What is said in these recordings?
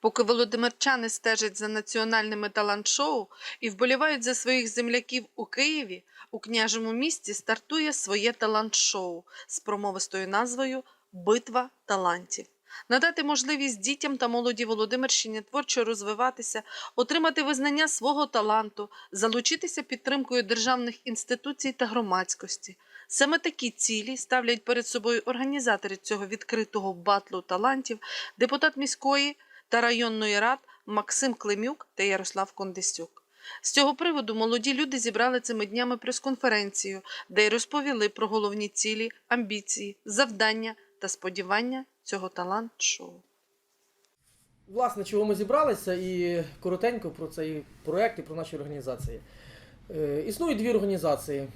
Поки володимирчани стежать за національними талант-шоу і вболівають за своїх земляків у Києві, у княжому місті стартує своє талант-шоу з промовистою назвою Битва талантів. Надати можливість дітям та молоді Володимирщині творчо розвиватися, отримати визнання свого таланту, залучитися підтримкою державних інституцій та громадськості. Саме такі цілі ставлять перед собою організатори цього відкритого батлу талантів, депутат міської та районної рад Максим Климюк та Ярослав Кондисюк. З цього приводу молоді люди зібрали цими днями прес-конференцію, де й розповіли про головні цілі, амбіції, завдання та сподівання цього талант-шоу. Власне, чого ми зібралися, і коротенько про цей проект і про наші організації. Е, існують дві організації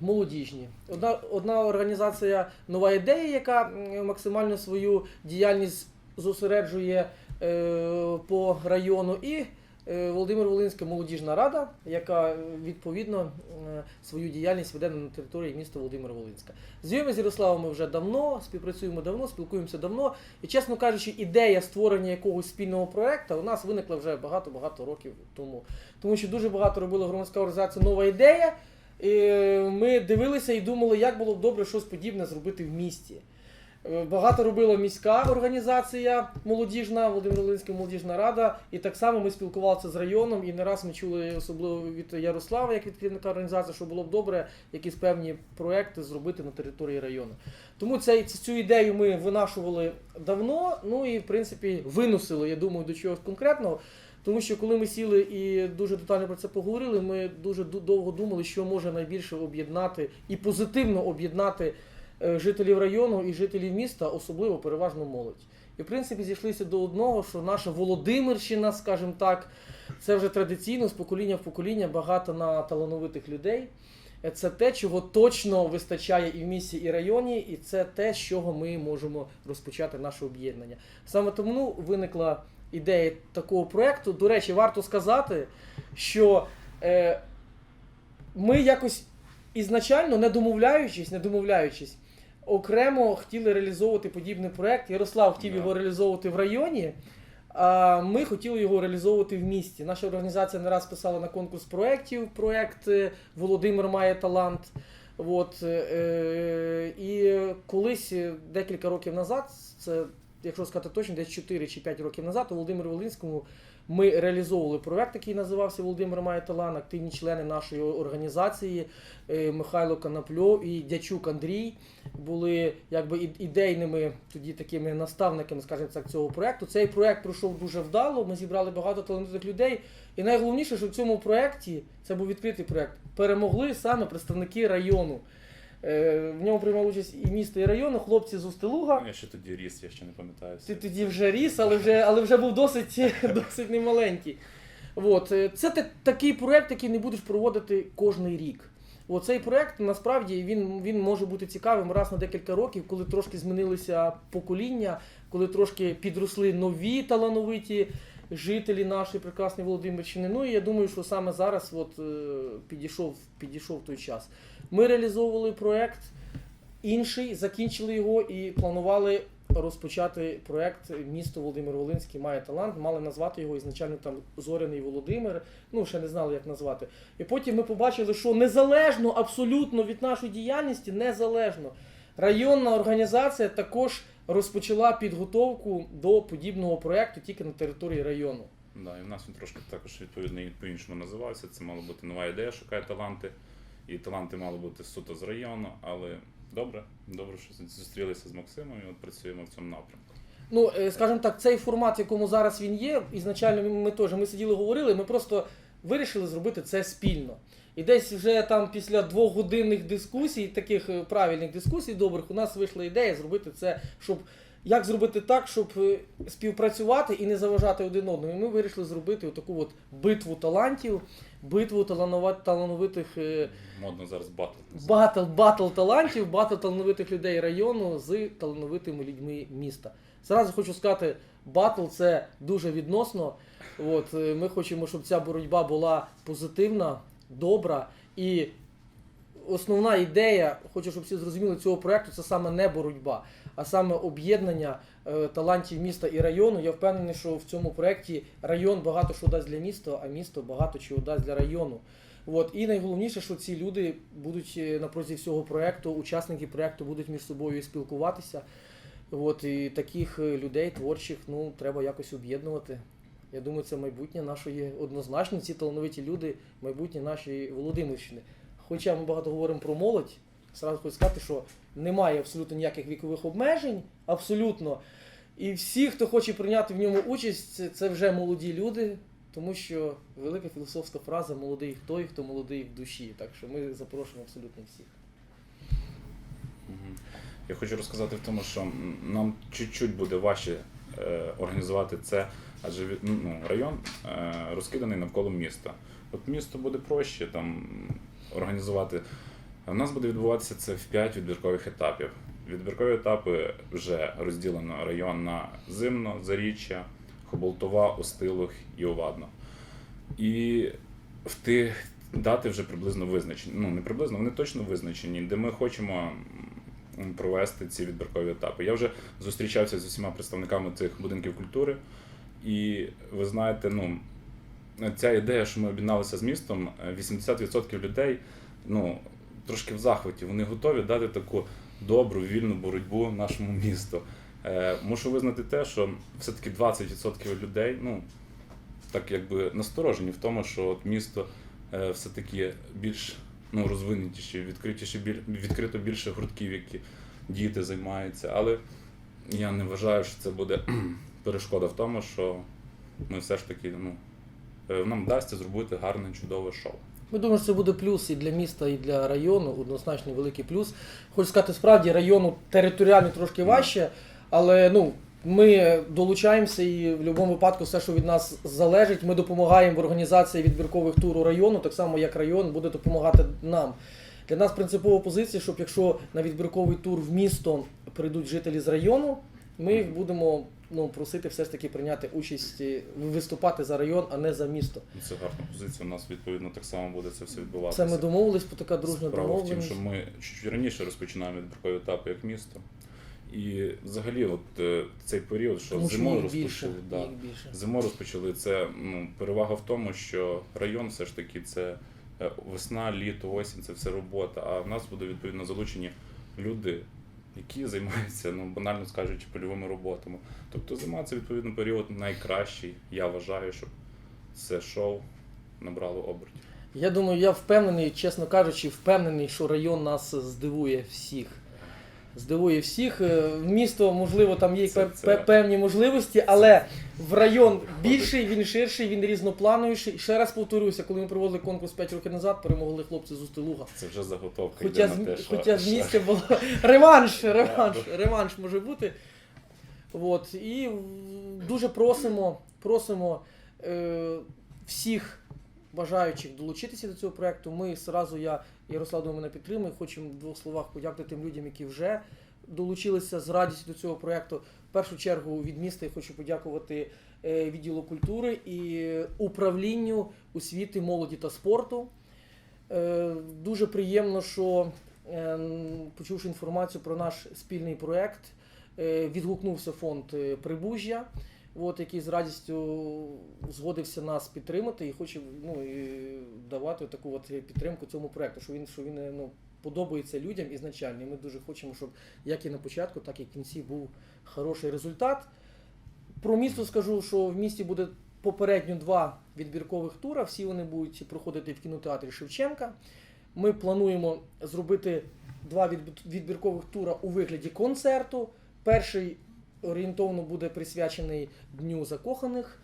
молодіжні. Одна, одна організація нова ідея, яка максимально свою діяльність зосереджує по району, і е, Володимир Волинська молодіжна рада, яка е, відповідно е, свою діяльність веде на території міста Володимир Волинська. З з Ярославом ми вже давно співпрацюємо давно, спілкуємося давно. І чесно кажучи, ідея створення якогось спільного проекту у нас виникла вже багато-багато років тому. Тому що дуже багато робила громадська організація нова ідея. І ми дивилися і думали, як було б добре щось подібне зробити в місті. Е, Багато робила міська організація молодіжна, Володимир Волинська молодіжна рада. І так само ми спілкувалися з районом, і не раз ми чули особливо від Ярослава, як від керівника організації, що було б добре якісь певні проекти зробити на території району. Тому цей, цю ідею ми винашували давно, ну і в принципі виносили, я думаю, до чогось конкретного. Тому що коли ми сіли і дуже детально про це поговорили, ми дуже довго думали, що може найбільше об'єднати і позитивно об'єднати жителів району і жителів міста, особливо переважно молодь. І в принципі зійшлися до одного, що наша Володимирщина, скажімо так, це вже традиційно з покоління в покоління багато на талановитих людей. Е, Це те, чого точно вистачає і в місті, і районі, і це те, з чого ми можемо розпочати наше об'єднання. Саме тому виникла ідея такого проекту. До речі, варто сказати, що е, ми якось ізначально, не домовляючись, не домовляючись, окремо хотіли реалізовувати подібний проект. Ярослав хотів yeah. його реалізовувати в районі. А ми хотіли його реалізовувати в місті. Наша організація не раз писала на конкурс проєктів. Проєкт е, Володимир має талант. От, е, і колись е, декілька років назад, це, якщо сказати точно, десь 4 чи 5 років назад, у Володимиру Волинському ми реалізовували проєкт, який називався Володимир має талант. Активні члени нашої організації е, Михайло Конопльов і Дячук Андрій були якби ідейними тоді такими наставниками, скажімо так, цього проєкту. Цей проєкт пройшов дуже вдало. Ми зібрали багато талановитих людей. І найголовніше, що в цьому проєкті, це був відкритий проєкт, перемогли саме представники району. Е, В ньому приймали участь і місто, і району, хлопці з Устилуга. Я ще тоді ріс, я ще не пам'ятаю. Ти тоді вже ріс, але вже, але вже був досить, досить немаленький. От. е, Це та- такий проєкт, який не будеш проводити кожний рік. От цей проєкт насправді він, він може бути цікавим раз на декілька років, коли трошки змінилися покоління, коли трошки підросли нові талановиті жителі нашої прекрасної Володимирщини. Ну і я думаю, що саме зараз от, е, підійшов, підійшов той час. Ми реалізовували проєкт інший, закінчили його і планували розпочати проект Місто Володимир Волинський має талант. Мали назвати його ізначально там Зоряний Володимир. Ну, ще не знали, як назвати. І потім ми побачили, що незалежно абсолютно від нашої діяльності, незалежно. Районна організація також розпочала підготовку до подібного проекту тільки на території району. Да, і в нас він трошки також відповідно по-іншому називався. Це мала бути нова ідея, шукає таланти. І таланти мали бути суто з району, але добре, добре, що зустрілися з Максимом і от працюємо в цьому напрямку. Ну, е, скажімо так, цей формат, в якому зараз він є, ізначально ми теж ми сиділи, говорили, ми просто вирішили зробити це спільно. І десь вже там після двохгодинних дискусій, таких е, правильних дискусій добрих, у нас вийшла ідея зробити це, щоб як зробити так, щоб е, співпрацювати і не заважати один одному. І ми вирішили зробити таку от битву талантів, битву талановитих е, Модно зараз батл. батл, батл талантів, батл талановитих людей району з талановитими людьми міста. Зразу хочу сказати, батл це дуже відносно. От, ми хочемо, щоб ця боротьба була позитивна, добра. І основна ідея, хочу, щоб всі зрозуміли, цього проекту це саме не боротьба, а саме об'єднання е, талантів міста і району. Я впевнений, що в цьому проєкті район багато що дасть для міста, а місто багато чого дасть для району. От. І найголовніше, що ці люди будуть е, на протязі всього проєкту, учасники проєкту будуть між собою спілкуватися. От, і таких е, людей творчих ну, треба якось об'єднувати. Я думаю, це майбутнє нашої однозначно, ці талановиті люди, майбутнє нашої Володимирщини. Хоча ми багато говоримо про молодь, сразу хочу сказати, що немає абсолютно ніяких вікових обмежень, абсолютно. І всі, хто хоче прийняти в ньому участь, це- вже молоді люди, тому що велика філософська фраза молодий той, хто молодий в душі. Так що ми запрошуємо абсолютно всіх. Я хочу розказати в тому, що нам чуть-чуть буде важче організувати це, адже ну, район е, розкиданий навколо міста. От місто буде проще там організувати. У нас буде відбуватися це в 5 відбіркових етапів. Відбіркові етапи вже розділено район на Зимно, Заріччя, Хоболтова, Остилух і Овадно. І в тих дати вже приблизно визначені. Ну, не приблизно, вони точно визначені, де ми хочемо провести ці відбіркові етапи. Я вже зустрічався з усіма представниками цих будинків культури, і ви знаєте, ну, ця ідея, що ми об'єдналися з містом, е, 80% людей ну, трошки в захваті. Вони готові дати таку добру, вільну боротьбу нашому місту. Е, мушу визнати те, що все-таки 20% людей, ну, так якби насторожені в тому, що от місто е, все-таки більш ну, розвинутіші, відкритіші, відкрито більше гуртків, які діти займаються. Але я не вважаю, що це буде перешкода в тому, що ми все ж таки ну, е, нам вдасться зробити гарне, чудове шоу. Ми думаємо, що це буде плюс і для міста, і для району, однозначно великий плюс. Хочу сказати, справді району територіально трошки важче, але ну, ми долучаємося і в будь-якому випадку все, що від нас залежить, ми допомагаємо в організації відбіркових туру району, так само як район буде допомагати нам. Для нас принципова позиція, щоб якщо на відбірковий тур в місто прийдуть жителі з району, ми їх будемо ну, просити все ж таки прийняти участь, виступати за район, а не за місто. Це гарна позиція. У нас відповідно так само буде це все відбуватися. Це ми домовились, по така дружня Справа в тім, що ми чуть раніше розпочинаємо відбіркові етапи як місто. І взагалі, от е, цей період, що Тому що зимою їх більше, розпочали, да, їх більше. зимою розпочали, це ну, перевага в тому, що район все ж таки це е, весна, літо, осінь, це все робота. А в нас будуть відповідно залучені люди, які займаються, ну банально скажучи, польовими роботами. Тобто зима це відповідно період найкращий. Я вважаю, щоб це шоу набрало обертів. Я думаю, я впевнений, чесно кажучи, впевнений, що район нас здивує всіх. Здивує всіх. Е, Місто, можливо, там є Це- це- певні можливості, але в район більший, він ширший, він різноплановіший. Ще раз повторюся, коли ми проводили конкурс 5 років назад, перемогли хлопці з Устилуга. Це вже заготовка Хоча, йде з, на те, що хоча з місця було реванш, реванш, реванш може бути. От, і дуже просимо, просимо е, всіх бажаючих долучитися до цього проекту. Ми зразу, я Ярослав до мене підтримую, хочемо в двох словах подякувати тим людям, які вже долучилися з радістю до цього проекту. В першу чергу від міста я хочу подякувати е, відділу культури і управлінню освіти, молоді та спорту. Е, Дуже приємно, що е, почувши інформацію про наш спільний проект, відгукнувся фонд Прибужжя, от, який з радістю згодився нас підтримати і хоче ну, і давати таку от підтримку цьому проекту, що він, що він е, ну, подобається людям ізначально. І ми дуже хочемо, щоб як і на початку, так і в кінці був хороший результат. Про місто скажу, що в місті буде попередньо два відбіркових тура. Всі вони будуть проходити в кінотеатрі Шевченка. Ми плануємо зробити два відбі- відбіркових тура у вигляді концерту. Перший орієнтовно буде присвячений Дню закоханих,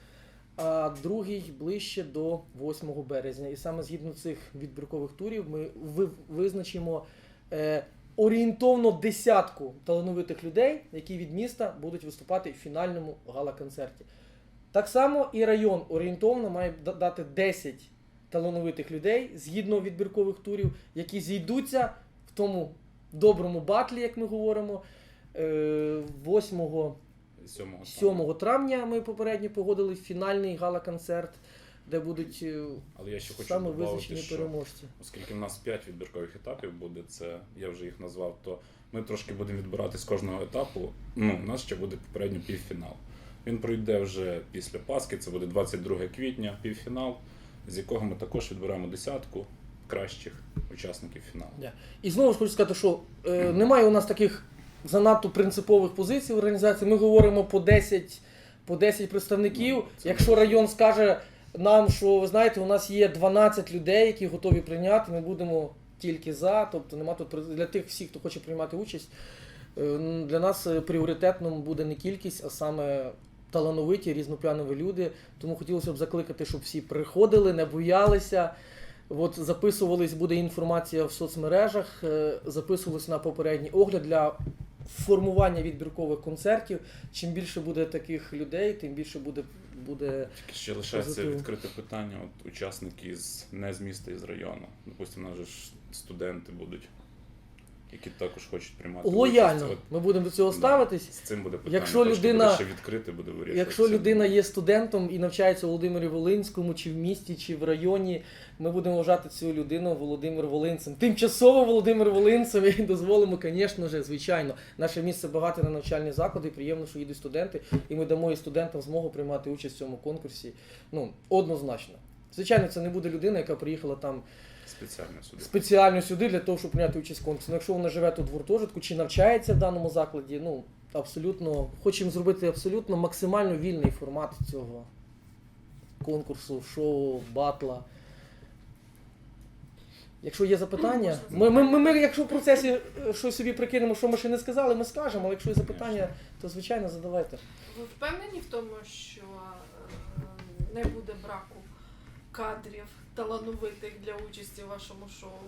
а другий ближче до 8 березня. І саме згідно цих відбіркових турів ми визначимо е, орієнтовно десятку талановитих людей, які від міста будуть виступати в фінальному гала-концерті. Так само і район орієнтовно має дати 10 талановитих людей згідно відбіркових турів, які зійдуться в тому доброму батлі, як ми говоримо. Е, 8 Сьомого 7 травня ми попередньо погодили фінальний гала-концерт. де будуть е, Але я ще хочу саме визначені що переможці. оскільки в нас 5 відбіркових етапів буде, це я вже їх назвав, то ми трошки будемо відбирати з кожного етапу. Ну, у нас ще буде попередньо півфінал. Він пройде вже після Пасхи, це буде 22 квітня, півфінал, з якого ми також відберемо десятку кращих учасників фіналу. І знову ж хочу сказати, що е, немає у нас таких занадто принципових позицій в організації. Ми говоримо по 10, по 10 представників. Ну, Якщо район скаже нам, що ви знаєте, у нас є 12 людей, які готові прийняти, ми будемо тільки за. Тобто нема тут для тих всіх, хто хоче приймати участь. е, Для нас е, пріоритетним буде не кількість, а саме талановиті, різнопланові люди. Тому хотілося б закликати, щоб всі приходили, не боялися. От записувались, буде інформація в соцмережах, е, записувались на попередній огляд для формування відбіркових концертів. Чим більше буде таких людей, тим більше буде, буде ще лишається Позитив. відкрите питання. От учасники з не з міста і з району. Допустимо, у нас же ж студенти будуть, які також хочуть приймати лояльно. участь. Ми будемо до цього Да. ставитись. З цим буде питання. Якщо людина- буде ще відкрити, буде вирішувати. Якщо людина є студентом і навчається у Володимирі Волинському, чи в місті, чи в районі, ми будемо вважати цю людину Володимир Волинцем. Тимчасово Володимир Волинцем і дозволимо, звісно ж, звичайно. Наше місце багате на навчальні заклади, приємно, що їдуть студенти, і ми дамо і студентам змогу приймати участь в цьому конкурсі. Ну, однозначно. Звичайно, це не буде людина, яка приїхала там спеціально сюди. спеціально сюди для того, щоб прийняти участь в конкурсі. Ну, якщо вона живе тут в гуртожитку чи навчається в даному закладі, ну абсолютно хочемо зробити абсолютно максимально вільний формат цього конкурсу, шоу, батла. Якщо є запитання, ми, ми, ми, ми якщо в процесі е, щось собі прикинемо, що ми ще не сказали, ми скажемо, але якщо є запитання, то звичайно задавайте. Ви впевнені в тому, що е, не буде браку кадрів талановитих для участі в вашому шоу?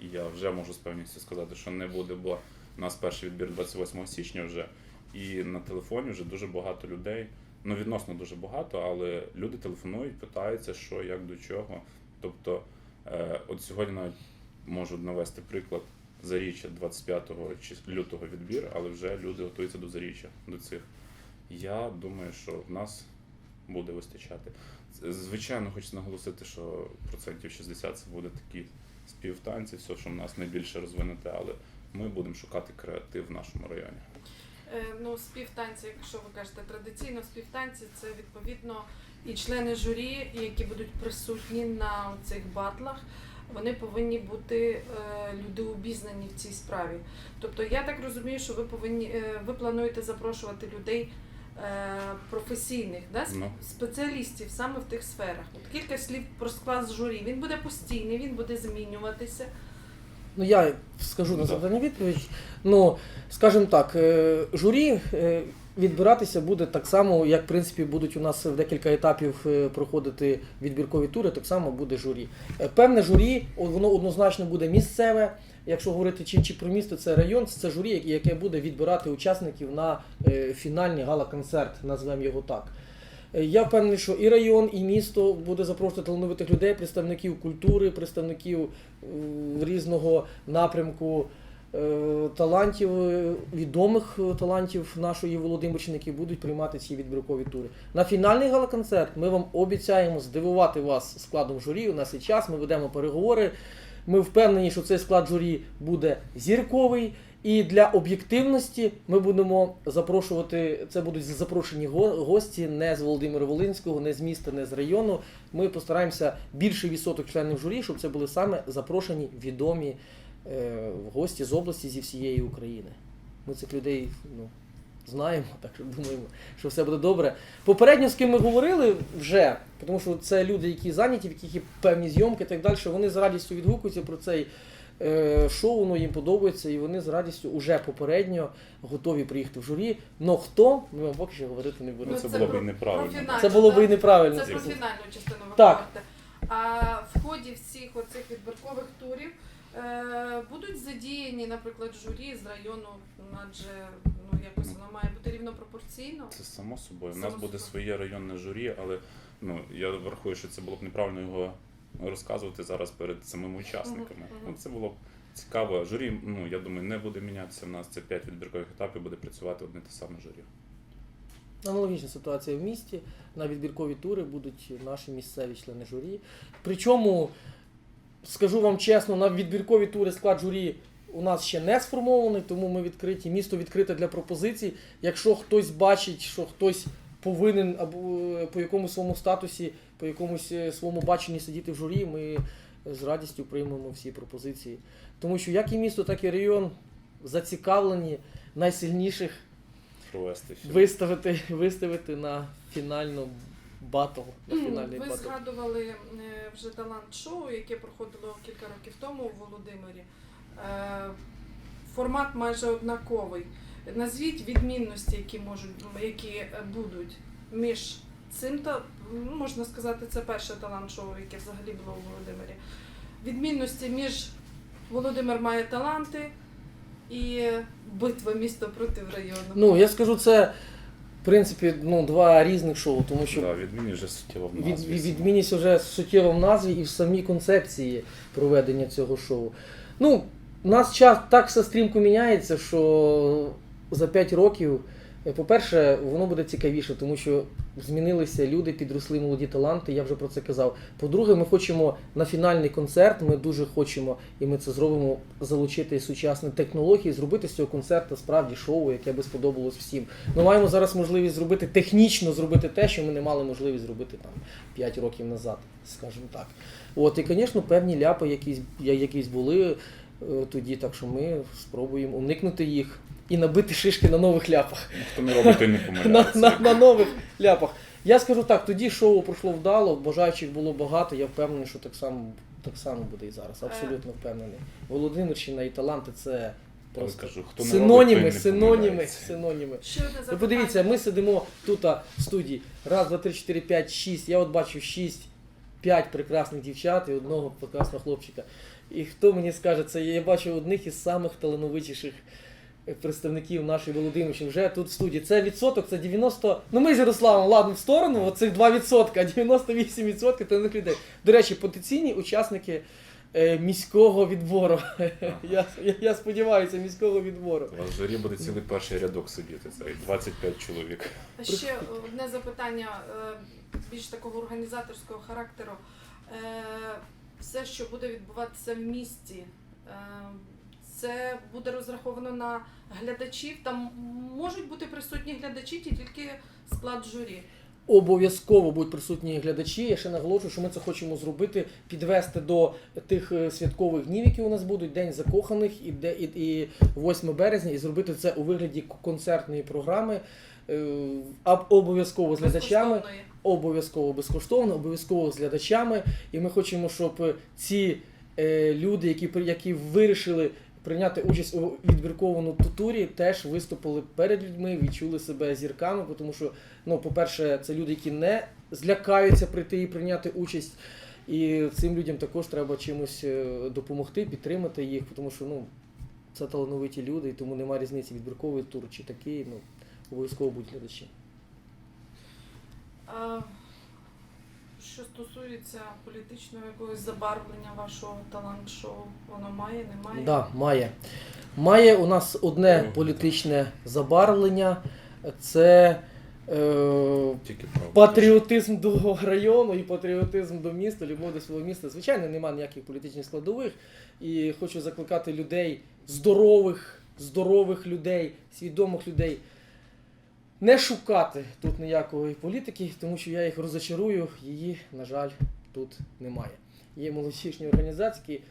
Я вже можу з певністю сказати, що не буде, бо у нас перший відбір 28 січня вже. І на телефоні вже дуже багато людей. Ну, відносно дуже багато, але люди телефонують, питаються, що, як до чого. Тобто, е, от сьогодні навіть можу навести приклад заріччя 25 чис- лютого відбір, але вже люди готуються до заріччя, до цих. Я думаю, що в нас буде вистачати. Звичайно, хочу наголосити, що процентів 60 це буде такі співтанці, все, що в нас найбільше розвинуте, але ми будемо шукати креатив в нашому районі. Е, Ну, співтанці, якщо ви кажете традиційно, співтанці це відповідно і члени журі, які будуть присутні на цих батлах. Вони повинні бути е, люди обізнані в цій справі. Тобто, я так розумію, що ви повинні е, ви плануєте запрошувати людей професійних, да, Ну. спеціалістів саме в тих сферах. От кілька слів про склад журі. Він буде постійний, він буде змінюватися. Ну, я скажу на завдання відповідь. Ну, скажімо так, е, журі е, відбиратися буде так само, як в принципі будуть у нас в декілька етапів е, проходити відбіркові тури, так само буде журі. Е, Певне журі, воно однозначно буде місцеве. Якщо говорити чи, чи про місто, це район, це журі, яке- буде відбирати учасників на е, фінальний гала-концерт, назвемо його так. Е, Я впевнений, що і район, і місто буде запрошувати талановитих людей, представників культури, представників е, різного напрямку талантів, відомих талантів нашої Володимирщини, які будуть приймати ці відбіркові тури. На фінальний гала-концерт ми вам обіцяємо здивувати вас складом журі. У нас є час, ми ведемо переговори. Ми впевнені, що цей склад журі буде зірковий. І для об'єктивності ми будемо запрошувати. Це будуть запрошені го- гості не з Володимира Волинського, не з міста, не з району. Ми постараємося більший відсоток членів журі, щоб це були саме запрошені відомі е, гості з області зі всієї України. Ми цих людей ну, знаємо, так що думаємо, що все буде добре. Попередньо з ким ми говорили вже, тому що це люди, які зайняті, в яких є певні зйомки і так далі, вони з радістю відгукуються про цей е, шоу, воно їм подобається, і вони з радістю вже попередньо готові приїхати в журі. Но хто, ми вам поки що говорити не будемо. Ну, це це було б і неправильно. Це було б і неправильно. Це про фінальну частину ви Так. говорите. А в ході всіх оцих відбіркових турів будуть задіяні, наприклад, журі з району, адже ну якось воно має бути рівнопропорційно. Це само собою. У нас буде своє районне журі, але ну я врахую, що це було б неправильно його розказувати зараз перед самими учасниками. Мгм, Ну це було б цікаво. Журі, ну я думаю, не буде мінятися. У нас це 5 відбіркових етапів, буде працювати одне те саме журі. Аналогічна ситуація в місті. На відбіркові тури будуть наші місцеві члени журі. Причому, скажу вам чесно, на відбіркові тури склад журі у нас ще не сформований, тому ми відкриті. Місто відкрите для пропозицій. Якщо хтось бачить, що хтось повинен або е, по якомусь своєму статусі, по якомусь е, своєму баченні сидіти в журі, ми з радістю приймемо всі пропозиції. Тому що як і місто, так і район зацікавлені найсильніших Провести виставити, виставити на фінальну батл. На фінальний Ви батл. згадували е, вже талант-шоу, яке проходило кілька років тому у Володимирі. Е, Формат майже однаковий. Назвіть відмінності, які можуть які е, будуть між цим та ну, можна сказати, це перше талант-шоу, яке взагалі було у Володимирі. Відмінності між Володимир має таланти і битва місто проти району. Ну, я скажу, це в принципі ну, два різних шоу, тому що Да, відмінність вже суттєво в від, назві. від, відмінність вже суттєво в назві і в самій концепції проведення цього шоу. Ну, у нас час так все стрімко міняється, що за 5 років, по-перше, воно буде цікавіше, тому що змінилися люди, підросли молоді таланти, я вже про це казав. По-друге, ми хочемо на фінальний концерт, ми дуже хочемо, і ми це зробимо, залучити сучасні технології, зробити з цього концерту справді шоу, яке би сподобалось всім. Ми маємо зараз можливість зробити технічно зробити те, що ми не мали можливість зробити там 5 років назад, скажімо так. От, і, звісно, певні ляпи якісь, якісь були е, тоді, так що ми спробуємо уникнути їх і набити шишки на нових ляпах. Хто не робить, той не На, помиляється. на, на нових ляпах. Я скажу так, тоді шоу пройшло вдало, бажаючих було багато, я впевнений, що так само, так само буде і зараз. Абсолютно впевнений. Володимирщина і таланти це Я просто кажу, хто не синоніми, робить, той не синоніми, помиляється. синоніми. Ще одне Ви запитання. подивіться, ми сидимо тут а, в студії. Раз, два, три, чотири, п'ять, шість. Я от бачу шість, п'ять прекрасних дівчат і одного прекрасного хлопчика. І хто мені скаже, це я бачу одних із самих талановитіших представників нашої Володимирщини вже тут в студії. Це відсоток, це 90. Ну ми з Ярославом, ладно, в сторону, оцих 2 відсотка, 98 відсотків талановитих людей. До речі, потенційні учасники е, міського відбору. я, я, я сподіваюся, міського відбору. У вас в журі буде цілий перший рядок сидіти, це 25 чоловік. Ще одне запитання е, більш такого організаторського характеру. Е, Все, що буде відбуватися в місті, е, це буде розраховано на глядачів. Там можуть бути присутні глядачі, чи тільки склад журі. Обов'язково будуть присутні глядачі. Я ще наголошую, що ми це хочемо зробити, підвести до тих е, святкових днів, які у нас будуть, День закоханих і, де, і, і 8 березня, і зробити це у вигляді концертної програми. Е, Обов'язково з глядачами, обов'язково безкоштовно, обов'язково з глядачами. І ми хочемо, щоб ці е, люди, які, які вирішили прийняти участь у відбіркованому турі, теж виступили перед людьми, відчули себе зірками, тому що, ну, по-перше, це люди, які не злякаються прийти і прийняти участь. І цим людям також треба чимось е, допомогти, підтримати їх, тому що ну, це талановиті люди, і тому немає різниці відбірковий тур чи такий, ну, обов'язково будуть глядачі. Що стосується політичного якогось забарвлення вашого талант-шоу, воно має, немає? Да, має. Має у нас одне політичне забарвлення. Це е, Тільки правда. патріотизм до району і патріотизм до міста, любов до свого міста. Звичайно, немає ніяких політичних складових. І хочу закликати людей, здорових, здорових людей, свідомих людей. Не шукати тут ніякої політики, тому що я їх розочарую, її, на жаль, тут немає. Є молодіжні організації, які,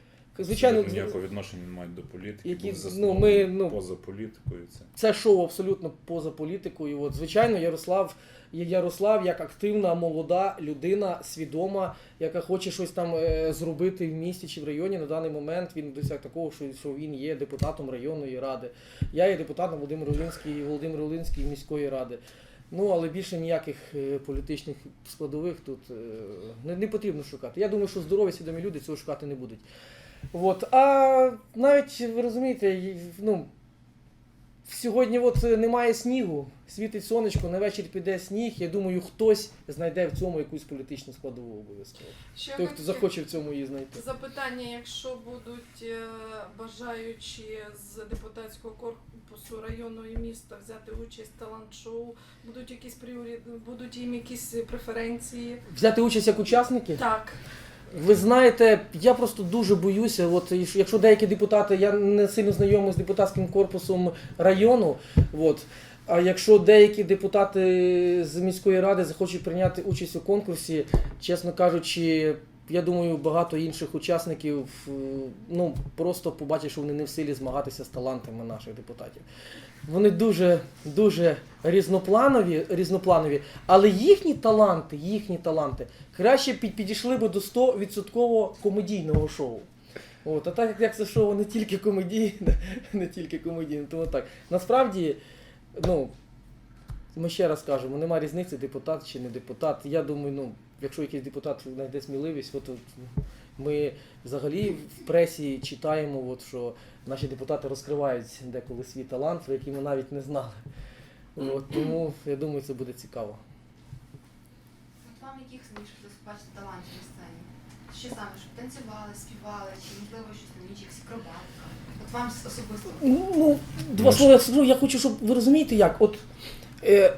звичайно, Абсолютно ніякого відношення не мають до політики. які, ну, ми, ну, поза політикою. Це. це шоу абсолютно поза політикою. От, звичайно, Ярослав Ярослав як активна молода людина, свідома, яка хоче щось там е, зробити в місті чи в районі. На даний момент він досяг такого, що, він є депутатом районної ради. Я є депутатом Володимир Олинський, Володимир Олинський міської ради. Ну, але більше ніяких е, політичних складових тут е, не, не потрібно шукати. Я думаю, що здорові свідомі люди цього шукати не будуть. От. А навіть ви розумієте, ну, сьогодні от е, немає снігу, світить сонечко, на вечір піде сніг. Я думаю, хтось знайде в цьому якусь політичну складову обов'язково. Ще Той, хто захоче в цьому її знайти. Запитання, якщо будуть е, бажаючі з депутатського корпусу району і міста взяти участь в талант-шоу, будуть якісь пріорі... будуть їм якісь преференції? Взяти участь як учасники? Так. Ви знаєте, я просто дуже боюся. От якщо деякі депутати, я не сильно знайомий з депутатським корпусом району. От, а якщо деякі депутати з міської ради захочуть прийняти участь у конкурсі, чесно кажучи, я думаю, багато інших учасників е, ну просто побачать, що вони не в силі змагатися з талантами наших депутатів. Вони дуже дуже різнопланові, різнопланові, але їхні таланти, їхні таланти краще під, підійшли би до 100% комедійного шоу. От, а так як це шоу не тільки комедійне, не тільки комедійне, тому так. Насправді, ну, ми ще раз кажемо, немає різниці, депутат чи не депутат. Я думаю, ну, якщо якийсь депутат знайде сміливість, от, от ми взагалі в пресі читаємо, от, що наші депутати розкривають деколи свій талант, про який ми навіть не знали. От, тому я думаю, це буде цікаво. От вам яких хотілося побачити талантів на сцені? Що саме, щоб танцювали, співали, чи можливо щось на ніч, якась акробатика? От вам особисто. Ну, два слова я хочу, щоб ви розумієте як. От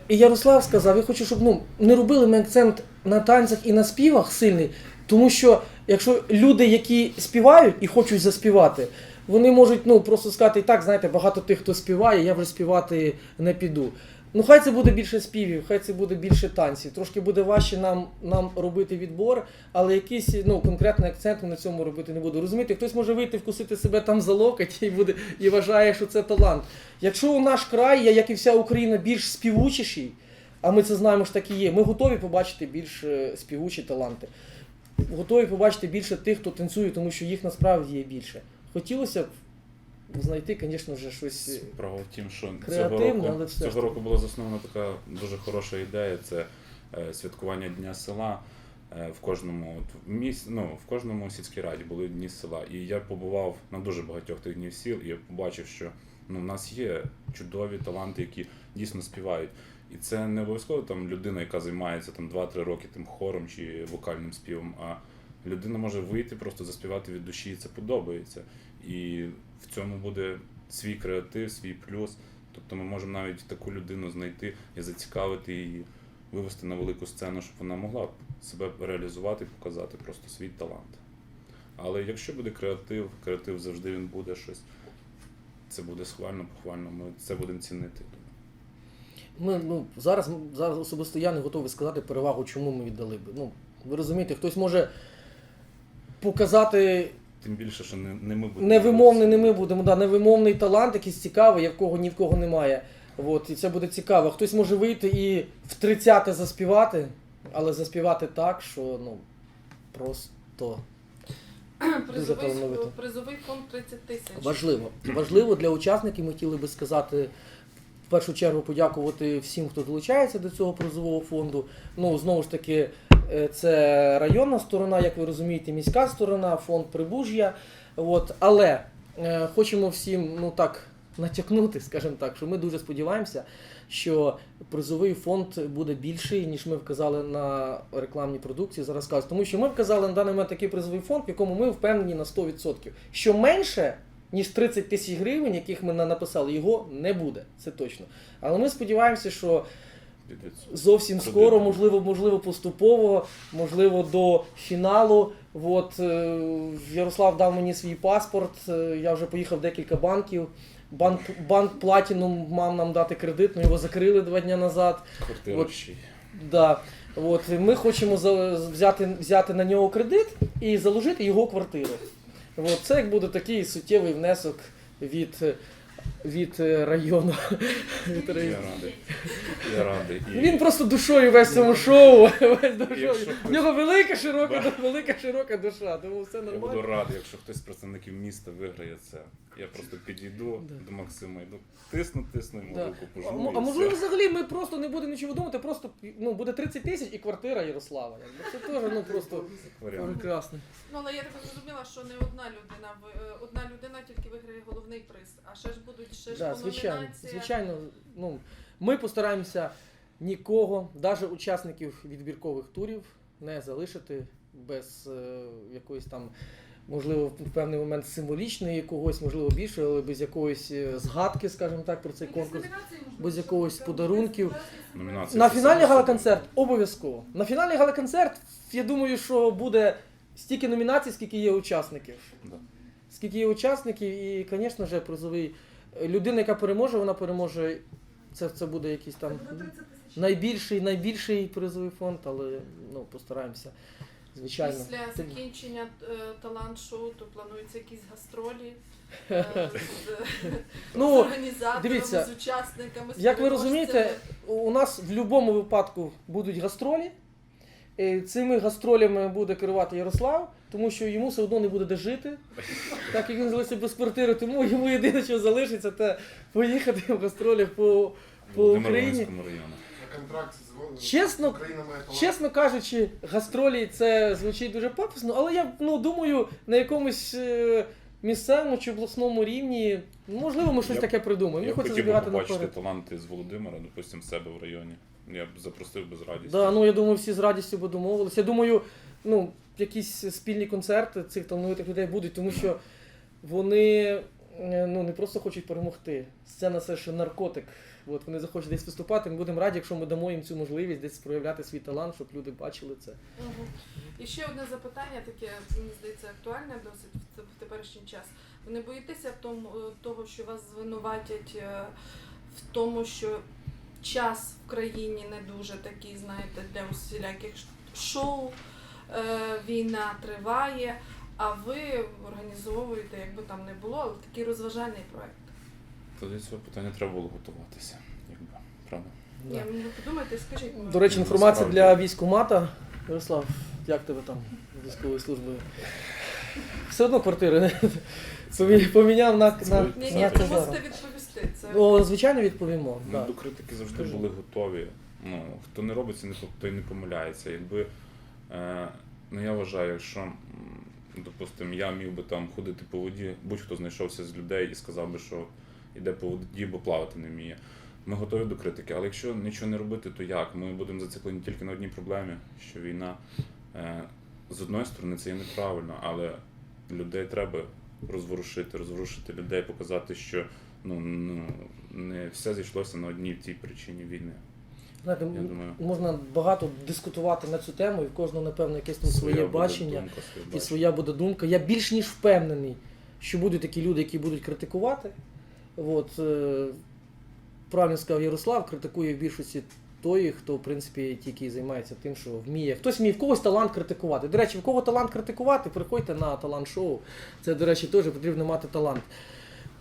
і Ярослав сказав, я хочу, щоб ну, не робили ми акцент на танцях і на співах сильний, тому що якщо люди, які співають і хочуть заспівати, вони можуть ну, просто сказати, так, знаєте, багато тих, хто співає, я вже співати не піду. Ну, хай це буде більше співів, хай це буде більше танців. Трошки буде важче нам, нам робити відбор, але якийсь ну, конкретний акцент на цьому робити не буду. Розумієте, хтось може вийти, вкусити себе там за локоть і буде і вважає, що це талант. Якщо у наш край, я, як і вся Україна, більш співучіший, а ми це знаємо, що так і є, ми готові побачити більш е, співучі таланти. Готові побачити більше тих, хто танцює, тому що їх насправді є більше. Хотілося б знайти, звісно вже щось. Справа в тім, що Креативно, цього року, але все ж цього таки. року була заснована така дуже хороша ідея. Це е, святкування Дня села. Е, В кожному от, в міс... ну, в кожному сільській раді були дні села. І я побував на дуже багатьох тих днів сіл, і я побачив, що ну, в нас є чудові таланти, які дійсно співають. І це не обов'язково там людина, яка займається там 2-3 роки тим хором чи вокальним співом, а людина може вийти, просто заспівати від душі, і це подобається. І в цьому буде свій креатив, свій плюс. Тобто ми можемо навіть таку людину знайти і зацікавити її, вивести на велику сцену, щоб вона могла себе реалізувати і показати просто свій талант. Але якщо буде креатив, креатив завжди він буде щось. Це буде схвально, похвально, ми це будемо цінити. Ми ну зараз зараз особисто я не готовий сказати перевагу, чому ми віддали би. Ну ви розумієте, хтось може показати Тим більше, що не, не ми будемо. невимовний, не ми будемо, да, невимовний талант, якийсь цікавий, якого ні в кого немає. От, і це буде цікаво. Хтось може вийти і в 30 заспівати, але заспівати так, що ну просто Призовий, талановито. призовий фонд 30 тисяч. важливо. Важливо для учасників. Ми хотіли би сказати. В першу чергу подякувати всім, хто долучається до цього призового фонду. Ну, знову ж таки, це районна сторона, як ви розумієте, міська сторона, фонд Прибужжя. От. Але е, хочемо всім ну так натякнути, скажімо так, що ми дуже сподіваємося, що призовий фонд буде більший, ніж ми вказали на рекламній продукції. Зараз кажу. Тому що ми вказали на даний момент такий призовий фонд, в якому ми впевнені на 100%. Що менше, ніж 30 тисяч гривень, яких ми написали, його не буде. Це точно. Але ми сподіваємося, що. Зовсім скоро, можливо, можливо, поступово, можливо, до фіналу. От е, Ярослав дав мені свій паспорт. е, Я вже поїхав в декілька банків. Банк, банк Platinum мав нам дати кредит, але його закрили два дні назад. Квартира От. Да. От, ми хочемо за, взяти, взяти на нього кредит і заложити його квартиру. От, це як буде такий суттєвий внесок від, е, від е, району. Від району. Я радий. Я радий. І... Він просто душою весь цьому шоу. Весь душою. Якщо В нього велика широка, Да. велика широка душа, тому все Я буду нормально. радий, якщо хтось з представників міста виграє це. Я просто підійду Да. до Максима, йду тисну, тисну йому Да. руку А, пожму. і а можливо, взагалі ми просто не будемо нічого думати, просто ну, буде 30 тисяч і квартира Ярослава. Це теж ну, просто прекрасно. Ну, але я так зрозуміла, що не одна людина, е, одна людина тільки виграє головний приз, а ще ж будуть більше ж Да, звичайно, номінаціях. звичайно, ну, ми постараємося нікого, навіть учасників відбіркових турів, не залишити без е, якоїсь там, можливо, в певний момент символічної когось, можливо, більше, але без якоїсь е, згадки, скажімо так, про цей Якісь конкурс. номінації, можливо, без щоб якогось там подарунків. десь Номінації На фінальний гала-концерт обов'язково. На фінальний гала-концерт, я думаю, що буде стільки номінацій, скільки є учасників. Да. Скільки є учасників, і, звісно ж, призовий. Людина, яка переможе, вона переможе. Це, це буде якийсь там буде 30 тисяч. найбільший, найбільший призовий фонд, але ну, постараємося. Звичайно. Після закінчення е, талант-шоу, то плануються якісь гастролі е, з, з Ну, організаторами, дивіться, з учасниками. Як ви розумієте, у нас в будь-якому випадку будуть гастролі. Цими гастролями буде керувати Ярослав, тому що йому все одно не буде де жити. Так як він залишиться без квартири, тому йому єдине, що залишиться, це поїхати в гастролях по, по Україні. Району. Контракт з Чесно. Чесно кажучи, гастролі це звучить дуже пафосно, але я ну, думаю, на якомусь е, місцевому чи обласному рівні, можливо, ми щось Я таке придумаємо. Я хотів би побачити наперед. таланти з Володимира, допустимо, в себе в районі. Я б запросив без радості. Да, ну я думаю, всі з радістю би домовилися. Я думаю, ну, якісь спільні концерти цих талановитих людей будуть, тому що вони е, ну, не просто хочуть перемогти. Сцена це ж наркотик. От вони захочуть десь виступати. Ми будемо раді, якщо ми дамо їм цю можливість десь проявляти свій талант, щоб люди бачили це. Мгм. І ще одне запитання, таке, мені здається, актуальне досить в це- в теперішній час. Ви не боїтеся в тому, е, того, що вас звинуватять е, в тому, що час в країні не дуже такий, знаєте, для усіляких шоу, е, війна триває, а ви організовуєте, якби там не було, але такий розважальний проект. То до цього питання треба було готуватися. Якби, правда? Да. Ні, ну подумайте, скажіть. До речі, інформація для військкомата. Ярослав, як тебе там з військовою службою? Все одно квартири не поміняв на, на, Ні, на Казара. можете відповісти. Це О, звичайно, відповімо. Ми Да. до критики завжди Скажи. були готові. Ну, хто не робить не той не помиляється. Якби, е, ну я вважаю, якщо, допустимо, я міг би там ходити по воді, будь-хто знайшовся з людей і сказав би, що йде по воді, бо плавати не вміє. Ми готові до критики, але якщо нічого не робити, то як? Ми будемо зациклені тільки на одній проблемі, що війна е, з одної сторони це є неправильно, але людей треба розворушити, розворушити людей, показати, що ну, ну не все зійшлося на одній тій причині війни. Знаєте, Я думаю, можна багато дискутувати на цю тему, і в кожного, напевно, якесь там своє бачення думка, своє і бачення. своя буде думка. Я більш ніж впевнений, що будуть такі люди, які будуть критикувати. От, е, правильно сказав Ярослав, критикує в більшості той, хто, в принципі, тільки займається тим, що вміє. Хтось вміє, в когось талант критикувати. До речі, в кого талант критикувати, приходьте на талант-шоу. Це, до речі, теж потрібно мати талант.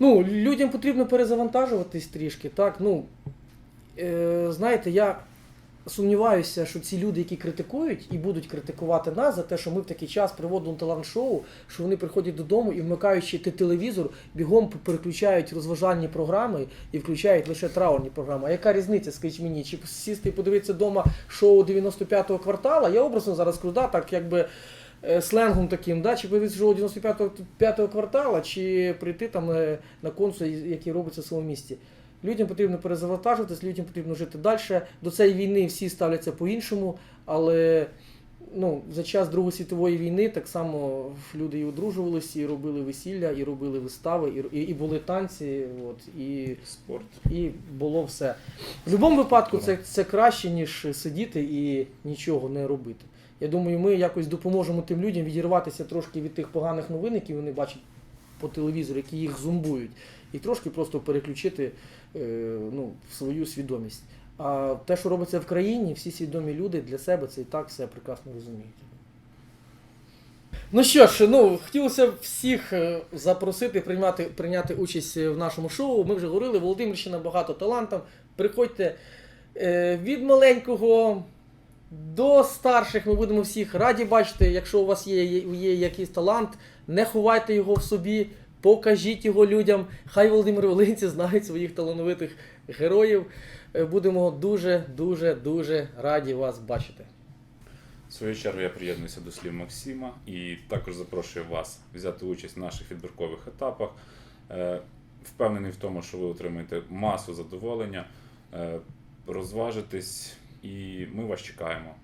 Ну, людям потрібно перезавантажуватись трішки, так. Ну, е, знаєте, я сумніваюся, що ці люди, які критикують і будуть критикувати нас за те, що ми в такий час приводимо талант-шоу, що вони приходять додому і вмикаючи те- телевізор, бігом переключають розважальні програми і включають лише траурні програми. А яка різниця, скажіть мені? Чи сісти і подивитися вдома шоу 95-го квартала? Я образно зараз кажу, так якби. Е, Сленгом таким, да, чи подивитися шоу 95-го п'ятого квартала, чи прийти там е, на концерт, який робиться в своєму місті. Людям потрібно перезавантажуватись, людям потрібно жити далі. До цієї війни всі ставляться по-іншому, але ну, за час Другої світової війни так само люди і одружувалися, і робили весілля, і робили вистави, і, і, і були танці, от, і, Спорт. і було все. В будь-якому випадку це, це краще, ніж сидіти і нічого не робити. Я думаю, ми якось допоможемо тим людям відірватися трошки від тих поганих новин, які вони бачать по телевізору, які їх зумбують, і трошки просто переключити е, ну, свою свідомість. А те, що робиться в країні, всі свідомі люди для себе це і так все прекрасно розуміють. Ну що ж, ну хотілося всіх е, запросити приймати, прийняти участь в нашому шоу. Ми вже говорили, Володимирщина багато талантів. Приходьте е, від маленького до старших. Ми будемо всіх раді бачити. Якщо у вас є, є, є якийсь талант, не ховайте його в собі, покажіть його людям. Хай Володимир Волинці знають своїх талановитих героїв. Е, Будемо дуже, дуже, раді вас бачити. В свою чергу я приєднуюся до слів Максима і також запрошую вас взяти участь в наших відбіркових етапах. Е, впевнений в тому, що ви отримаєте масу задоволення, е, розважитесь, і ми вас чекаємо.